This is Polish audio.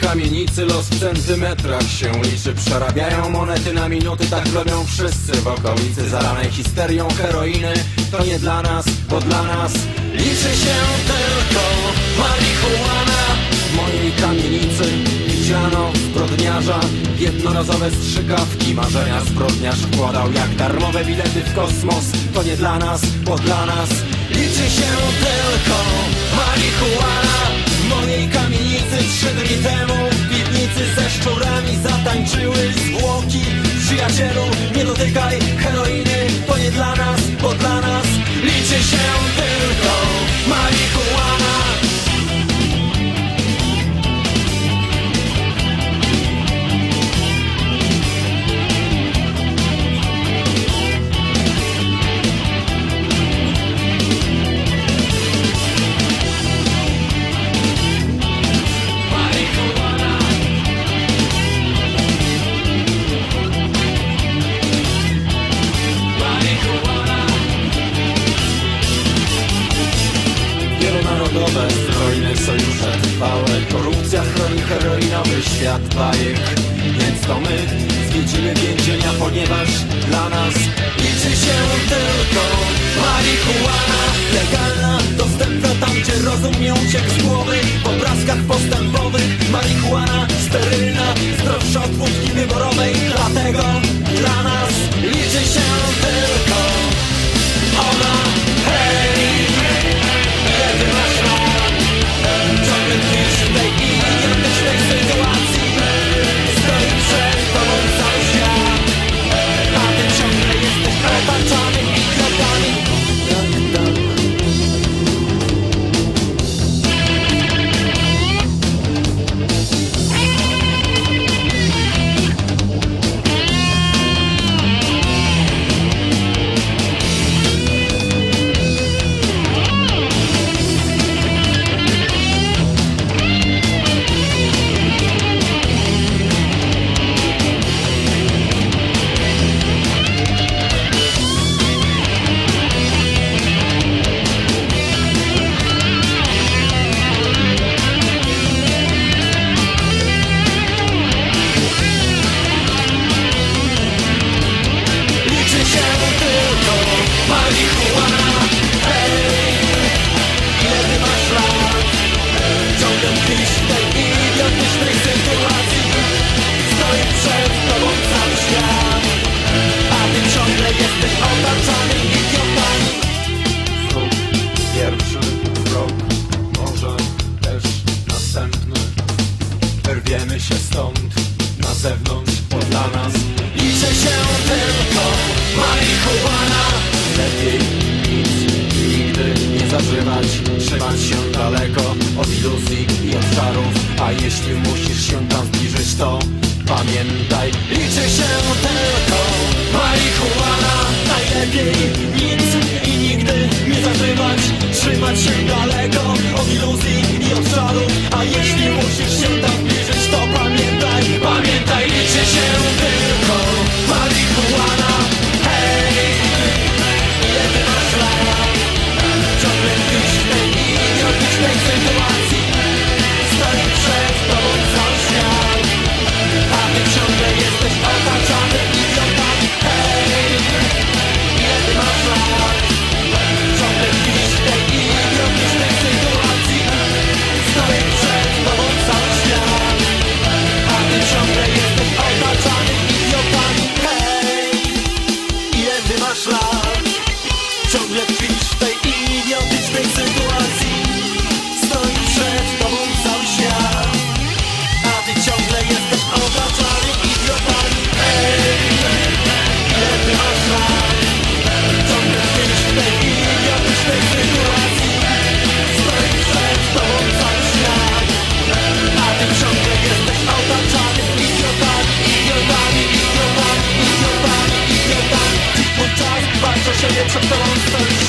kamienicy los w centymetrach się liczy. Przerabiają monety na minuty, tak robią wszyscy w okolicy. Zalanej histerią heroiny To nie dla nas, bo dla nas Liczy się tylko marihuana. W mojej kamienicy widziano zbrodniarza. Jednorazowe strzykawki Marzenia zbrodniarz wkładał jak darmowe bilety w kosmos. To nie dla nas, bo dla nas Liczy się tylko marihuana Mojej kamienicy trzy dni temu W piwnicy ze szczurami zatańczyły zwłoki Przyjacielu, świat bajek Więc to my zwiedzimy więzienia Ponieważ dla nas liczy się tylko marihuana. Legalna, dostępna tam gdzie rozum ją uciekł z głowy W obrazkach postępowych marihuana sterylna Zdrowsza od wódki wyborowej. Dlatego dla nas liczy się Wyrwiemy się stąd na zewnątrz, bo dla nas. Liczy się tylko marihuana. Lepiej nic nigdy nie zażywać. Trzymać się daleko od iluzji i od czarów A jeśli musisz się tam zbliżyć to Pamiętaj, liczy się tylko marihuana. Najlepiej nic i nigdy nie zażywać. Trzymać się daleko It's a phone